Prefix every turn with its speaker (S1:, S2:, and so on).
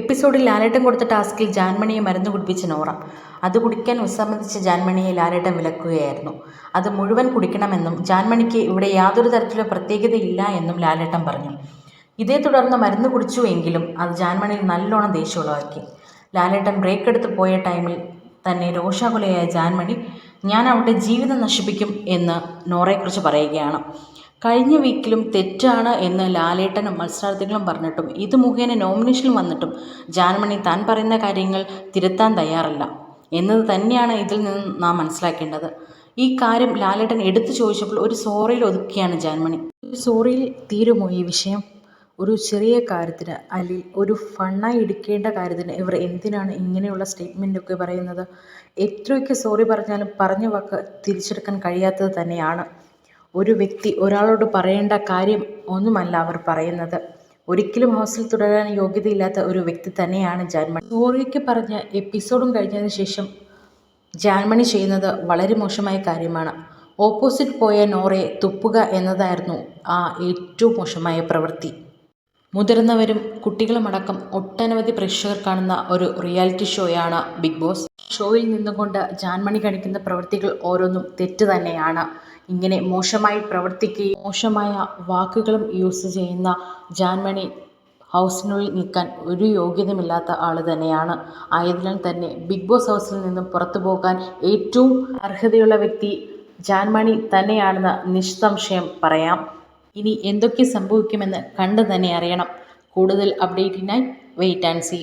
S1: എപ്പിസോഡിൽ ലാലേട്ടൻ കൊടുത്ത ടാസ്കിൽ ജാൻമണിയെ മരുന്ന് കുടിപ്പിച്ച നോറ. അത് കുടിക്കാൻ വിസമ്മതിച്ച ജാൻമണിയെ ലാലേട്ടൻ വിലക്കുകയായിരുന്നു. അത് മുഴുവൻ കുടിക്കണമെന്നും ജാൻമണിക്ക് ഇവിടെ യാതൊരു തരത്തിലുള്ള പ്രത്യേകതയില്ല എന്നും ലാലേട്ടൻ പറഞ്ഞു. ഇതേ തുടർന്ന് മരുന്ന് കുടിച്ചു എങ്കിലും അത് ജാൻമണിയിൽ നല്ലോണം ദേഷ്യം ലാലേട്ടൻ ബ്രേക്ക് എടുത്ത് പോയ ടൈമിൽ തന്നെ രോഷാകുലയായ ജാൻമണി ഞാൻ അവളുടെ ജീവിതം നശിപ്പിക്കും എന്ന് നോറയെക്കുറിച്ച് പറയുകയാണ്. കഴിഞ്ഞ വീക്കിലും തെറ്റാണ് എന്ന് ലാലേട്ടനും മത്സരാർത്ഥികളും പറഞ്ഞിട്ടും ഇത് മുഖേന നോമിനേഷൻ വന്നിട്ടും ജാൻമണി താൻ പറയുന്ന കാര്യങ്ങൾ തിരുത്താൻ തയ്യാറല്ല. എന്നത് തന്നെയാണ് ഇതിൽ നിന്ന് നാം മനസ്സിലാക്കേണ്ടത്. ഈ കാര്യം ലാലേട്ടൻ എടുത്തു ചോദിച്ചപ്പോൾ ഒരു സോറിയിൽ ഒതുക്കിയാണ് ജാൻമണി. ഒരു സോറിയിൽ തീരുമോ ഈ വിഷയം? ഒരു ചെറിയ കാര്യത്തിന് അല്ലെങ്കിൽ ഒരു ഫണ്ണായി എടുക്കേണ്ട കാര്യത്തിന് ഇവർ എന്തിനാണ് ഇങ്ങനെയുള്ള സ്റ്റേറ്റ്മെന്റൊക്കെ പറയുന്നത്? എത്രയൊക്കെ സോറി പറഞ്ഞാലും പറഞ്ഞ വാക്ക് തിരിച്ചെടുക്കാൻ കഴിയാത്തത് തന്നെയാണ്. ഒരു വ്യക്തി ഒരാളോട് പറയേണ്ട കാര്യം ഒന്നുമല്ല അവർ പറയുന്നത്. ഒരിക്കലും ഹൗസിൽ തുടരാൻ യോഗ്യതയില്ലാത്ത ഒരു വ്യക്തി തന്നെയാണ് ജാൻമണി. സോറിയയ്ക്ക് പറഞ്ഞ എപ്പിസോഡും കഴിഞ്ഞതിന് ശേഷം ജാൻമണി ചെയ്യുന്നത് വളരെ മോശമായ കാര്യമാണ്. ഓപ്പോസിറ്റ് പോയ നോറയെ തുപ്പുക എന്നതായിരുന്നു ആ ഏറ്റവും മോശമായ പ്രവൃത്തി. മുതിർന്നവരും കുട്ടികളുമടക്കം ഒട്ടനവധി പ്രേക്ഷകർ കാണുന്ന ഒരു റിയാലിറ്റി ഷോയാണ് ബിഗ് ബോസ്. ഷോയിൽ നിന്നുകൊണ്ട് ജാൻമണി കാണിക്കുന്ന പ്രവൃത്തികൾ ഓരോന്നും തെറ്റ് തന്നെയാണ്. ഇങ്ങനെ മോശമായി പ്രവർത്തിക്കുകയും മോശമായ വാക്കുകളും യൂസ് ചെയ്യുന്ന ജാൻമണി ഹൗസിനുള്ളിൽ നിൽക്കാൻ ഒരു യോഗ്യതയുമില്ലാത്ത ആൾ തന്നെയാണ്. ആയതിനാൽ തന്നെ ബിഗ് ബോസ് ഹൗസിൽ നിന്നും പുറത്തു പോകാൻ ഏറ്റവും അർഹതയുള്ള വ്യക്തി ജാൻമണി തന്നെയാണെന്ന് നിസ്സംശയം പറയാം. ഇനി എന്തൊക്കെ സംഭവിക്കുമെന്ന് കണ്ടു തന്നെ അറിയണം. കൂടുതൽ അപ്ഡേറ്റിനായി വെയിറ്റ് ആൻഡ് സീ